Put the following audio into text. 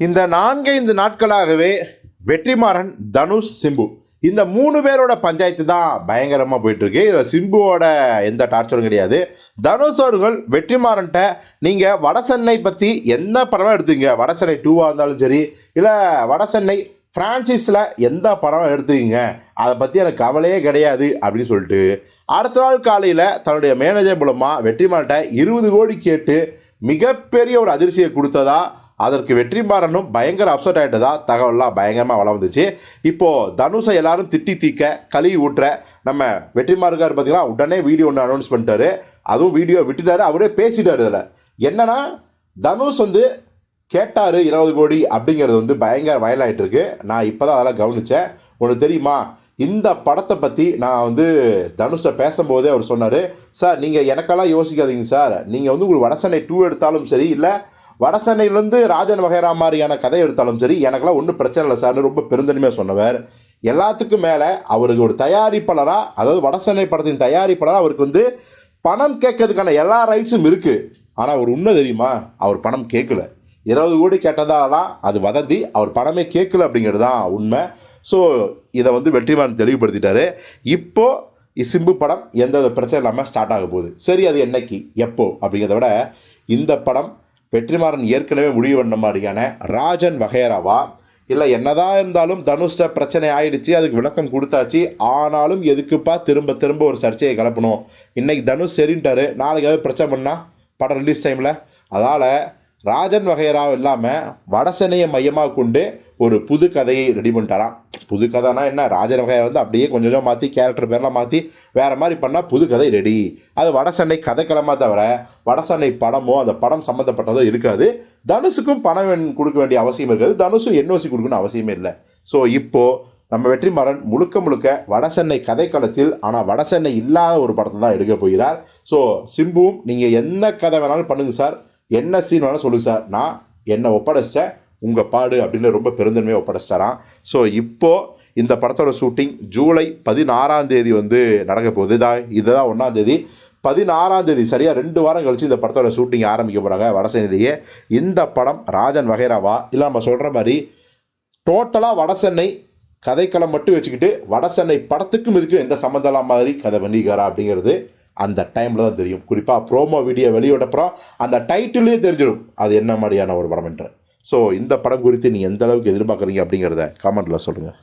இந்த நான்கைந்து நாட்களாகவே வெற்றிமாறன் தனுஷ் சிம்பு. இந்த மூணு பேரோட பஞ்சாயத்து தான் பயங்கரமாக போயிட்டுருக்கு. இதில் சிம்புவோட எந்த டார்ச்சரும் கிடையாது. தனுஷ் அவர்கள் வெற்றிமாறன்ட்ட நீங்கள் வடசென்னை பற்றி என்ன படம் எடுத்தீங்க? வடசென்னை டூவாக இருந்தாலும் சரி இல்லை வடசென்னை ஃப்ரான்சிஸில் எந்த படம் எடுத்துக்கிங்க அதை பற்றி எனக்கு கவலையே கிடையாது அப்படின்னு சொல்லிட்டு அடுத்த நாள் காலையில் தன்னுடைய மேனேஜர் மூலமாக வெற்றிமாறன்ட்ட இருபது கோடி கேட்டு மிகப்பெரிய ஒரு அதிர்ச்சியை கொடுத்ததா அதற்கு வெற்றிமாறனும் பயங்கர அப்செட் ஆகிட்டதா தகவல்லாம் பயங்கரமாக வளர்ந்துச்சு இப்போது தனுஷை எல்லாரும் திட்டி தீக்க கழுவி ஊட்டுற நம்ம வெற்றிமாறுக்கார் பார்த்தீங்கன்னா பார்த்தீங்களா உடனே வீடியோ ஒன்று அனௌன்ஸ் பண்ணிட்டாரு. அதுவும் வீடியோ விட்டுட்டாரு அவரே பேசிட்டார் இதில். என்னன்னா தனுஷ் வந்து கேட்டார் இருபது கோடி அப்படிங்கிறது வந்து பயங்கர வயலாகிட்டுருக்கு நான் இப்போ தான் அதெல்லாம் கவனித்தேன் உனக்கு தெரியுமா? இந்த படத்தை பற்றி நான் வந்து தனுஷை பேசும்போதே அவர் சொன்னார் சார் நீங்கள் எனக்கெல்லாம் யோசிக்காதீங்க சார். நீங்கள் வந்து உங்களுக்கு வடசென்னை டூ எடுத்தாலும் சரி இல்லை வடசென்னையிலேருந்து ராஜன் வகைரா மாதிரியான கதை எடுத்தாலும் சரி எனக்கெல்லாம் ஒன்றும் பிரச்சனை இல்லை சார்னு ரொம்ப பெருந்தன்மையாக சொன்னவர். எல்லாத்துக்கும் மேலே அவருக்கு ஒரு தயாரிப்பாளராக அதாவது வடசென்னை படத்தின் தயாரிப்பாளராக அவருக்கு வந்து பணம் கேட்கறதுக்கான எல்லா ரைட்ஸும் இருக்குது ஆனால் அவர் உண்மை தெரியுமா? அவர் பணம் கேட்கல. இருபது கோடி கேட்டதாலாம் அது வதந்தி அவர் பணமே கேட்கல அப்படிங்கிறது தான் உண்மை. ஸோ இதை வந்து வெற்றிமாறன் தெளிவுபடுத்திட்டாரு. இப்போது சிம்பு படம் எந்த பிரச்சனை இல்லாமல் ஸ்டார்ட் ஆக போகுது. சரி அது என்னைக்கு? எப்போ? அப்படிங்கிறத விட இந்த படம் வெற்றிமாறன் ஏற்கனவே முடிவு பண்ண மாதிரியான ராஜன் வகையராவா இல்லை என்னதான் இருந்தாலும் தனுஷ்ட பிரச்சனை ஆயிடுச்சு அதுக்கு விளக்கம் கொடுத்தாச்சு ஆனாலும் எதுக்குப்பா திரும்ப திரும்ப ஒரு சர்ச்சையை கிளப்பணும்? இன்றைக்கி தனுஷ் சரின்ட்டாரு நாளைக்கு ஏதாவது பிரச்சனை பண்ணால் படம் ரிலீஸ் டைமில் அதனால் ராஜன் வகையராவும் இல்லாமல் வடசென்னையை மையமாக கொண்டு ஒரு புது கதையை ரெடி பண்ணிட்டாராம். புது கதைனா என்ன? ராஜன் வகையை வந்து அப்படியே கொஞ்சம் கொஞ்சம் மாற்றி கேரக்டர் பேரெலாம் மாற்றி வேறு மாதிரி பண்ணால் புது கதை ரெடி அது வட சென்னை கதைக்களமாக தவிர வடசென்னை படமோ அந்த படம் சம்மந்தப்பட்டதோ இருக்காது. தனுஷுக்கும் பணம் கொடுக்க வேண்டிய அவசியம் இருக்காது. தனுஷும் என்ஓசி கொடுக்கணும் அவசியமே இல்லை. ஸோ இப்போது நம்ம வெற்றிமாறன் முழுக்க முழுக்க வடசென்னை கதைக்களத்தில் ஆனால் வடசென்னை இல்லாத ஒரு படத்தை தான் எடுக்க போகிறார். ஸோ சிம்புவும் நீங்கள் என்ன கதை வேணாலும் பண்ணுங்கள் சார். என்ன சீன் வேணாலும் சொல்லுங்கள் சார். நான் என்னை ஒப்படைச்சிட்டேன். உங்கள் பாடு அப்படின்னு ரொம்ப பெருந்தன்மையாக ஒப்படைச்சிட்டாராம். ஸோ இப்போது இந்த படத்தோட ஷூட்டிங் ஜூலை பதினாறாம் தேதி வந்து நடக்க போகுது. இதா இதுதான் ஒன்றாம் தேதி. பதினாறாம் தேதி சரியாக ரெண்டு வாரம் கழிச்சு இந்த படத்தோட ஷூட்டிங் ஆரம்பிக்க போகிறாங்க வடசென்னையிலேயே இந்த படம் ராஜன் வகைராவா இல்லை நம்ம சொல்கிற மாதிரி டோட்டலாக வடசென்னை கதைக்களம் மட்டும் வச்சுக்கிட்டு வடசென்னை படத்துக்கும் இதுக்கும் எந்த சம்மந்தம் மாதிரி கதை பண்ணிக்காரா அப்படிங்கிறது அந்த டைமில் தான் தெரியும். குறிப்பாக ப்ரோமோ வீடியோ வெளியிடப்புறம் அந்த டைட்டிலே தெரிஞ்சிடும். அது என்ன மாதிரியான ஒரு படம் என்று. ஸோ இந்த படம் குறித்து நீ எந்த அளவுக்கு எதிர்பார்க்குறீங்க அப்படிங்கிறத காமெண்ட்டில் சொல்லுங்கள்